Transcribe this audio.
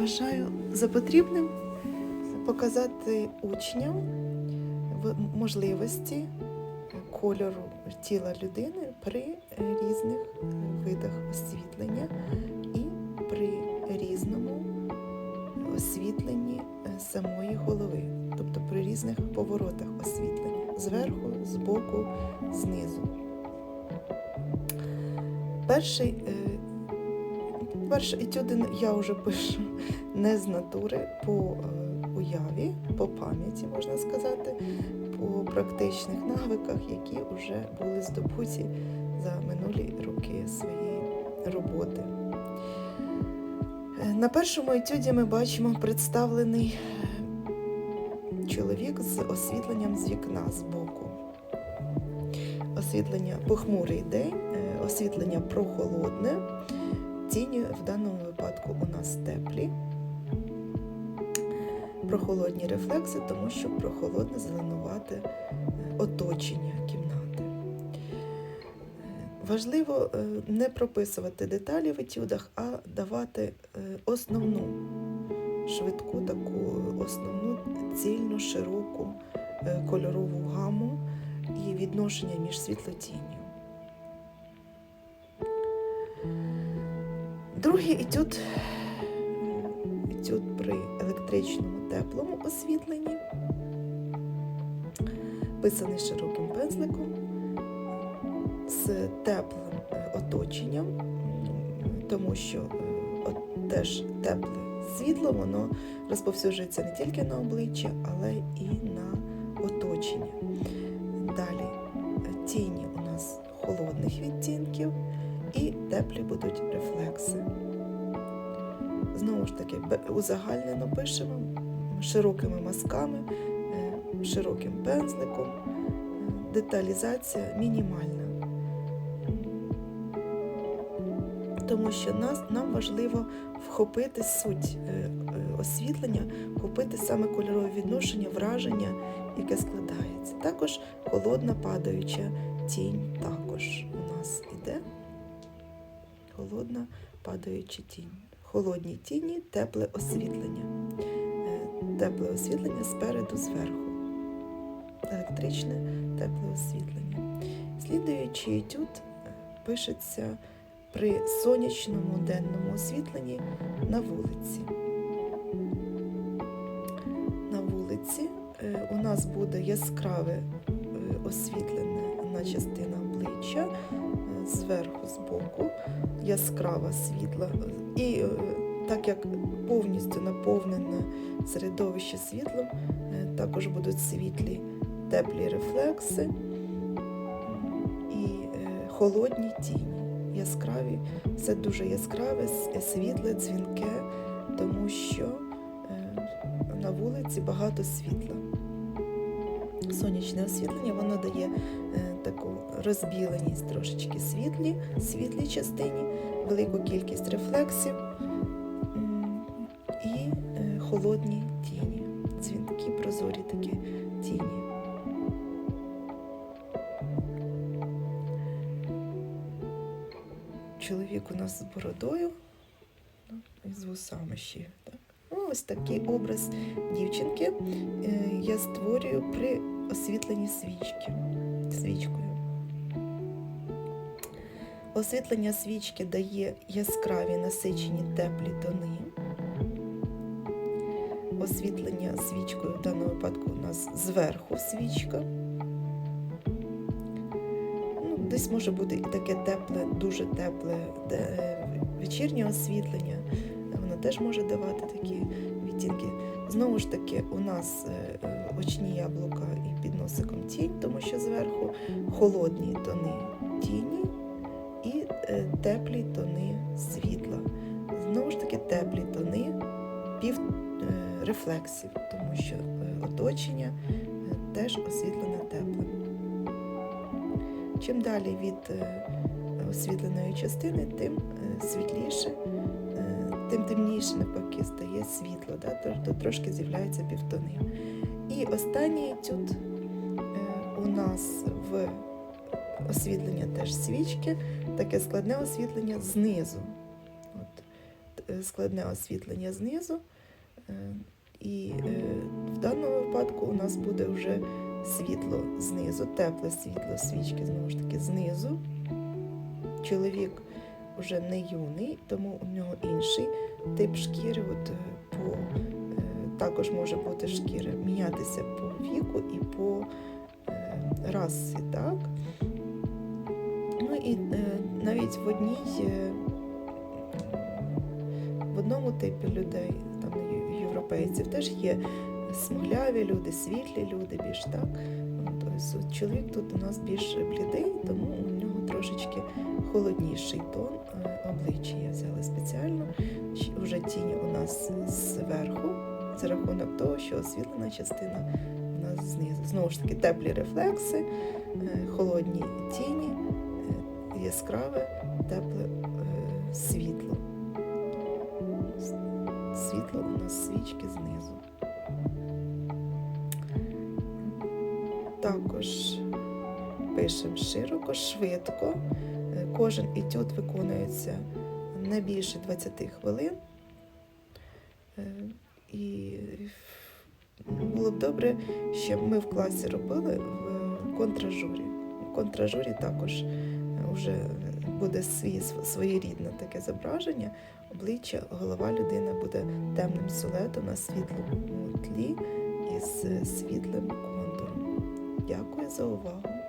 вважаю за потрібним показати учням можливості кольору тіла людини при різних видах освітлення і при різному освітленні самої голови, тобто при різних поворотах освітлення зверху, збоку, знизу. Перший, е, перший етюди я вже пишу не з натури, по е, уяві, по пам'яті, можна сказати, по практичних навиках, які вже були здобуті за минулі роки своєї роботи. Е, На першому етюді ми бачимо представлений е, чоловік з освітленням з вікна з боку. Освітлення похмурий день, освітлення прохолодне, тіні в даному випадку у нас теплі. Прохолодні рефлекси, тому що прохолодне зеленувати е, оточення кімнати. Важливо е, не прописувати деталі в етюдах, а давати е, основну швидку таку основну цільну, широку кольорову гаму і відношення між світлотінню. Другий етюд, етюд при електричному теплому освітленні, писаний широким пензликом, з теплим е, оточенням, тому що е, от теж тепле світло, воно розповсюджується не тільки на обличчя, але і на оточення. Далі е, тіні у нас холодних відтінків і теплі будуть рефлекси. Знову ж таки, узагальнено пишемо широкими мазками, е, широким пензликом, е, деталізація мінімальна. Тому що нас, нам важливо вхопити суть е, освітлення, вхопити саме кольорове відношення, враження, яке складається. Також холодна падаюча тінь також у нас іде. Холодна падаюча тінь. Холодні тіні, тепле освітлення. Е, Тепле освітлення спереду, зверху. Електричне тепле освітлення. Слідуючий етюд е, пишеться при сонячному денному освітленні на вулиці. На вулиці е, у нас буде яскраве е, освітлена частина обличчя е, зверху, збоку, яскрава світла. І е, так як повністю наповнене середовище світлом, е, також будуть світлі теплі рефлекси і холодні тіні. Яскраві, все дуже яскраве, світле, дзвінке, тому що на вулиці багато світла. Сонячне освітлення воно дає е, таку розбіленість трошечки світлі, світлій частині, велику кількість рефлексів і е, холодні тіні, дзвінки, прозорі такі тіні. Чоловік у нас з бородою ну, і з вусами ще. Так. Ну, Ось такий образ дівчинки е, я створюю при освітленні свічки. Свічкою. Освітлення свічки дає яскраві насичені теплі тони. Освітлення свічкою в даному випадку у нас зверху свічка. Ну, десь може бути і таке тепле, дуже тепле е, вечірнє освітлення. Воно теж може давати такі відтінки. Знову ж таки, у нас е, е, очні яблука і носиком тінь, тому що зверху холодні тони тіні і е, теплі тони світла. Знову ж таки, теплі тони пів е, рефлексів, тому що е, оточення теж освітлене теплим. Чим далі від освітленої частини, тим світліше, тим темніше навпаки стає світло, да? тобто трошки з'являються півтони. І останній етюд у нас в освітлення теж свічки, таке складне освітлення знизу. От, е, складне освітлення знизу. Е, І е, в даному випадку у нас буде вже світло знизу, тепле світло свічки, знову ж таки, знизу. Чоловік вже не юний, тому у нього інший тип шкіри. От, по, також може бути шкіра мінятися по віку і по расі. Так? Ну і е, навіть в одній, е, в одному типі людей, там європейців, теж є смугляві люди, світлі люди, більш так. Тобто чоловік тут у нас більш блідий, тому у нього трошечки холодніший тон обличчя. Я взяла спеціально. Вже тіні у нас зверху, за рахунок того, що освітлена частина у нас знизу. Знову ж таки, теплі рефлекси, е, холодні тіні, е, яскраве, тепле е, світло. Світло у нас свічки знизу. Також пишемо широко, швидко. Кожен етюд виконується не більше 20 хвилин. Е, І було б добре, щоб ми в класі робили в контражурі. В контражурі також вже буде свій, своєрідне таке зображення, обличчя, голова людини буде темним силуетом на світлому тлі із світлим контуром. Дякую за увагу.